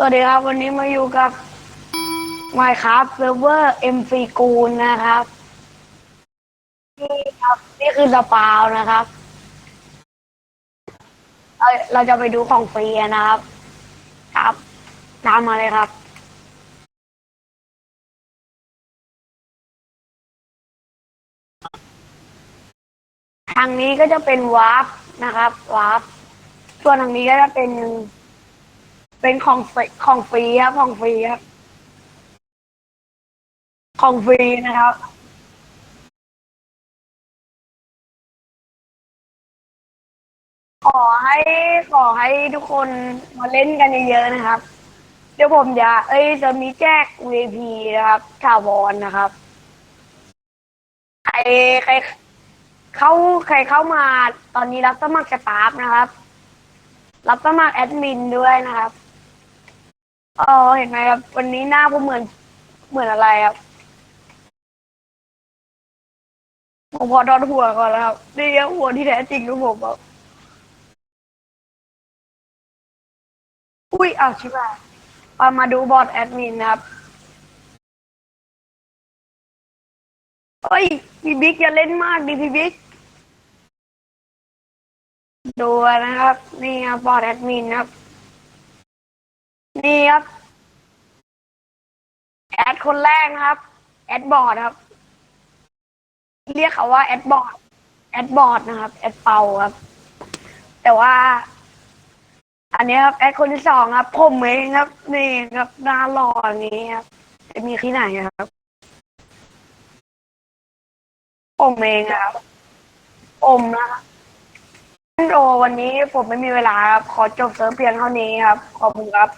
สวัสดีครับ วันนี้มาอยู่กับ Minecraft Server M ฟรีกูลนะครับ นี่ครับ นี่คือสปาวนะครับ เราเราจะไปดูของฟรีนนะครับ ครับ ตามมาเลยครับ ทางนี้ก็จะเป็นวาร์ปนะครับวาร์ปส่วนทางนี้ก็จะเป็น เป็นของฟรีของฟรีครับของฟรีครับ ของฟรีนะครับ ขอให้ขอให้ทุกคนมาเล่นกันเยอะๆนะครับ เดี๋ยวผมจะเอ้ยจะมีแจก VIP นะครับถาวรนะครับ ใครใครเข้าใครเข้ามาตอนนี้รับสมัครสตาฟนะครับ รับสมัครแอดมินด้วยนะครับ อ๋อเห็นไหมครับ วันนี้หน้าผมเหมือน เหมือนอะไรครับ ผมขอดอนหัวก่อนแล้วครับ นี่ครับหัวที่แท้จริงของผมครับอุ้ยเอาชิบหายเอามาดูบอร์ดแอดมินนะครับเฮ้ย พี่บิ๊กอย่าเล่นมากดิพี่บิ๊กดูนะครับ นี่ครับบอร์ดแอดมินครับ นี่ครับ แอดคนแรกนะครับ แอดบอร์ดครับ เรียกเขาว่าแอดบอร์ดแอดบอร์ดนะครับ แอดเปาครับ แต่ว่า อันนี้ครับ แอดคนที่สองครับ ผมเองครับ นี่ครับหน้าหล่ออย่างนี้ครับ จะมีที่ไหนครับ ผมเองครับผมนะครับโอวันนี้ผมไม่มีเวลาครับ ขอจบเซิร์ฟเพียงเท่านี้ครับ ขอบคุณครับ